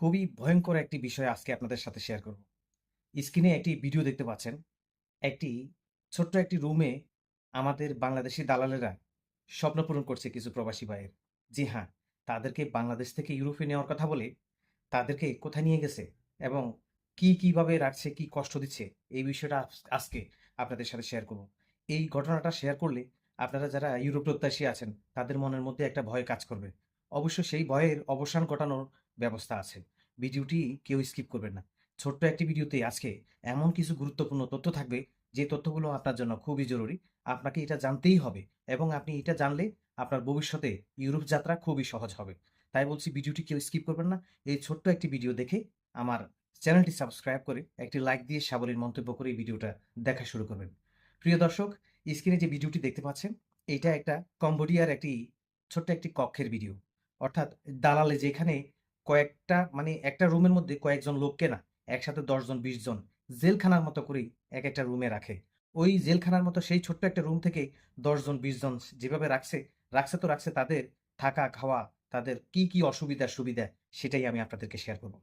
খুবই ভয়ঙ্কর একটি বিষয় আজকে আপনাদের সাথে শেয়ার করব। স্ক্রিনে একটি ভিডিও দেখতে পাচ্ছেন। একটি ছোট্ট একটি রুমে আমাদের বাংলাদেশী দালালেরা স্বপ্ন পূরণ করছে কিছু প্রবাসী ভাইয়ের। জি হ্যাঁ, তাদেরকে বাংলাদেশ থেকে ইউরোপে নেওয়ার কথা বলে তাদেরকে কোথায় নিয়ে গেছে এবং কি কীভাবে রাখছে, কি কষ্ট দিচ্ছে এই বিষয়টা আজকে আপনাদের সাথে শেয়ার করব। এই ঘটনাটা শেয়ার করলে আপনারা যারা ইউরোপ প্রত্যাশী আছেন তাদের মনের মধ্যে একটা ভয় কাজ করবে। অবশ্য সেই ভয়ের অবসান ঘটানোর ব্যবস্থা আছে। ভিডিওটি কেউ স্কিপ করবেন না। ছোট্ট একটি ভিডিওতে আজকে এমন কিছু গুরুত্বপূর্ণ তথ্য থাকবে যে তথ্যগুলো আপনার জন্য খুবই জরুরি। আপনাকে এটা জানতেই হবে এবং আপনি এটা জানলে আপনার ভবিষ্যতে ইউরোপ যাত্রা খুবই সহজ হবে। তাই বলছি ভিডিওটি কেউ স্কিপ করবেন না। এই ছোট্ট একটি ভিডিও দেখে আমার চ্যানেলটি সাবস্ক্রাইব করে একটি লাইক দিয়ে সাবলীল মন্তব্য করে এই ভিডিওটা দেখা শুরু করবেন। প্রিয় দর্শক, স্ক্রিনে যে ভিডিওটি দেখতে পাচ্ছেন, এটা একটা কম্বোডিয়ার একটি ছোট্ট একটি কক্ষের ভিডিও। অর্থাৎ দালালে যেখানে কয়েকটা মানে একটা রুমের মধ্যে কয়েকজন লোককে না একসাথে ১০ জন ২০ জন জেলখানার মতো করেই একেকটা রুমে রাখে। ওই জেলখানার মতো সেই ছোট্ট একটা রুম থেকে ১০ জন ২০ জন যেভাবে রাখছে, রাখছে তো রাখছে তাদের থাকা, খাওয়া, তাদের কি, কি অসুবিধা সুবিধা সেটাই আমি আপনাদেরকে শেয়ার করব।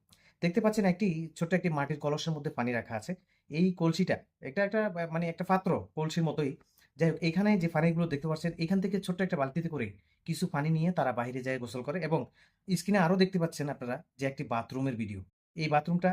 দেখতে পাচ্ছেন একটি ছোট্ট একটি মাটির কলসের মধ্যে পানি রাখা আছে। এই কলসিটা এটা একটা বা মানে একটা পাত্র কলসির মতোই। যাই হোক এখানে যে পানিগুলো দেখতে পাচ্ছেন এখান থেকে ছোট্ট একটা বালতিতে করে কিছু পানি নিয়ে তারা বাইরে যায় গোসল করে এবং স্ক্রিনে আরও দেখতে পাচ্ছেন আপনারা যে একটি বাথরুমের ভিডিও। এই বাথরুমটা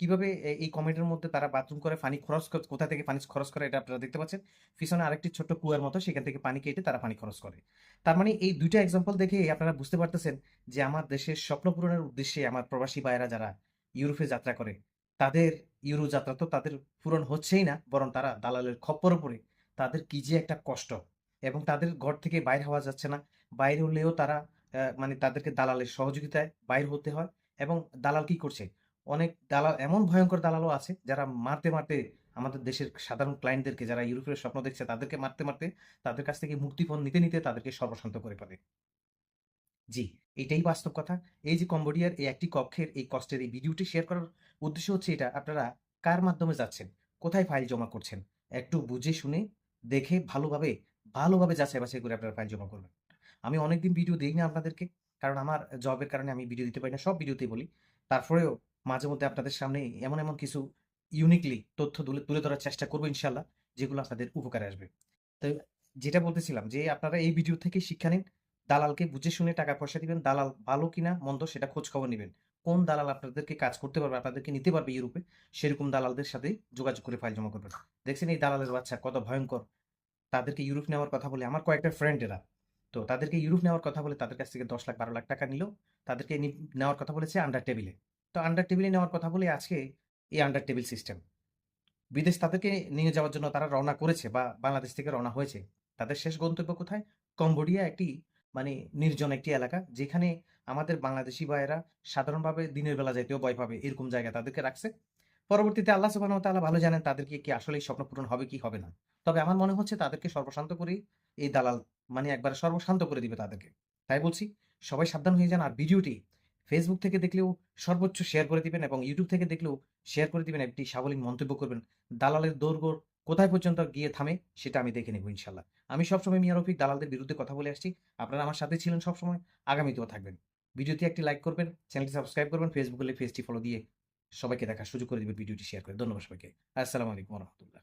কীভাবে এই কমেডির মধ্যে তারা বাথরুম করে পানি খরচ কোথা থেকে পানি খরচ করে এটা আপনারা দেখতে পাচ্ছেন। পিছনে আরেকটি ছোট্ট কুয়ার মতো সেখান থেকে পানি কেটে তারা পানি খরচ করে। তার মানে এই দুইটা এক্সাম্পল দেখেই আপনারা বুঝতে পারতেছেন যে আমার দেশের স্বপ্ন পূরণের উদ্দেশ্যে আমার প্রবাসী ভাইয়েরা যারা ইউরোপে যাত্রা করে, তাদের ইউরো যাত্রা তো তাদের পূরণ হচ্ছেই না বরং তারা দালালের খপ্পর পড়ে তাদের কি যে একটা কষ্ট এবং তাদের ঘর থেকে বাইর হওয়া যাচ্ছে না। বাইর হলেও তারা মানে তাদেরকে দালালের সহযোগিতায় বাইর হতে হয় এবং দালাল কি করছে? অনেক দালাল এমন ভয়ঙ্কর দালালও আছে যারা মারতে, মারতে আমাদের দেশের সাধারণ ক্লায়েন্টদেরকে যারা ইউরোপের স্বপ্ন দেখছে তাদেরকে মারতে, মারতে তাদের কাছ থেকে মুক্তিপণ নিতে, নিতে তাদেরকে সর্বশান্ত করে ফেলে। জি, এটাই বাস্তব কথা। এই যে কম্বোডিয়ার এই একটি কক্ষের এই কষ্টের এই ভিডিওটি শেয়ার করার উদ্দেশ্য হচ্ছে এটা আপনারা কার মাধ্যমে যাচ্ছেন? কোথায় ফাইল জমা করছেন? একটু বুঝে শুনে দেখে ভালোভাবে, ভালোভাবে যাচাই-বাছাই করে আপনারা ফাইল জমা করবেন। আমি অনেকদিন ভিডিও দেই না আপনাদেরকে। কারণ আমার জবের কারণে আমি ভিডিও দিতে পারি না। সব ভিডিওতেই বলি। তারপরেও মাঝে মধ্যে আপনাদের সামনে এমন, এমন কিছু ইউনিকলি তথ্য তুলে তুলে ধরার চেষ্টা করব ইনশাআল্লাহ যেগুলো আপনাদের উপকারে আসবে। তো যেটা বলতেছিলাম যে আপনারা এই ভিডিও থেকে শিক্ষা নিন। দালালকে বুঝে শুনে টাকা পয়সা দিবেন। দালাল ভালো কিনা মন্দ সেটা খোঁজ খবর নিবেন। কোন দালাল আপনাদেরকে কাজ করতে পারবে, আপনাদেরকে নিতে পারবে ইউরোপে, সেরকম দালালদের সাথে যোগাযোগ করে ফাইল জমা করবেন। দেখছেন এই দালালের বাচ্চা কত ভয়ঙ্কর তাদেরকে ইউরোপ নেওয়ার কথা বলে আমার কয়েকটা ফ্রেন্ড এরা। তো তাদেরকে ইউরোপ নেওয়ার কথা বলে তাদের কাছ থেকে ১০ লাখ ১২ লাখ টাকা নিল। তাদেরকে নেওয়ার কথা বলেছে আন্ডার টেবিলে তো আন্ডার টেবিলে নেওয়ার কথা বলে আজকে এই আন্ডার টেবিল সিস্টেম। বিদেশ তাদেরকে নিয়ে যাওয়ার জন্য তারা রওনা করেছে বা বাংলাদেশ থেকে রওনা হয়েছে। তাদের শেষ গন্তব্য কোথায়? কম্বোডিয়া একটি মানে নির্জন একটি এলাকা যেখানে আমাদের বাংলাদেশী ভাইয়েরা সাধারণভাবে দিনের বেলা যাইতেও ভয় পাবে এরকম জায়গায় তাদেরকে রাখছে। পরবর্তীতে আল্লাহ ওয়া তাআলা ভালো জানেন তাদেরকে কি আসলেই স্বপ্ন পূরণ হবে কি হবে না। তবে আমার মনে হচ্ছে তাদেরকে সর্বশান্ত করেই এই দালাল মানে একবারে সর্বশান্ত করে দিবে তাদেরকে। তাই বলছি সবাই সাবধান হয়ে যান আর ভিডিওটি ফেসবুক থেকে দেখলেও সর্বোচ্চ শেয়ার করে দিবেন এবং ইউটিউব থেকে দেখলেও শেয়ার করে দিবেন একটি সাবলীন মন্তব্য করবেন। দালালের দৌড়গোড় কোথায় পর্যন্ত গিয়ে থামে সেটা আমি দেখে নেব ইনশাল্লাহ আমি সবসময় মিয়া রফিক দালালদের বিরুদ্ধে কথা বলে আসছি। আপনারা আমার সাথে ছিলেন সবসময়, আগামীতেও থাকবেন। ভিডিওতে একটি লাইক করবেন, চ্যানেলটি সাবস্ক্রাইব করবেন, ফেসবুক হলে ফলো দিয়ে সবাইকে দেখার সুযোগ করে দেবেন ভিডিওটি শেয়ার করে। ধন্যবাদ সবাইকে। আসসালামু আলাইকুম রাহমাতুল্লাহ।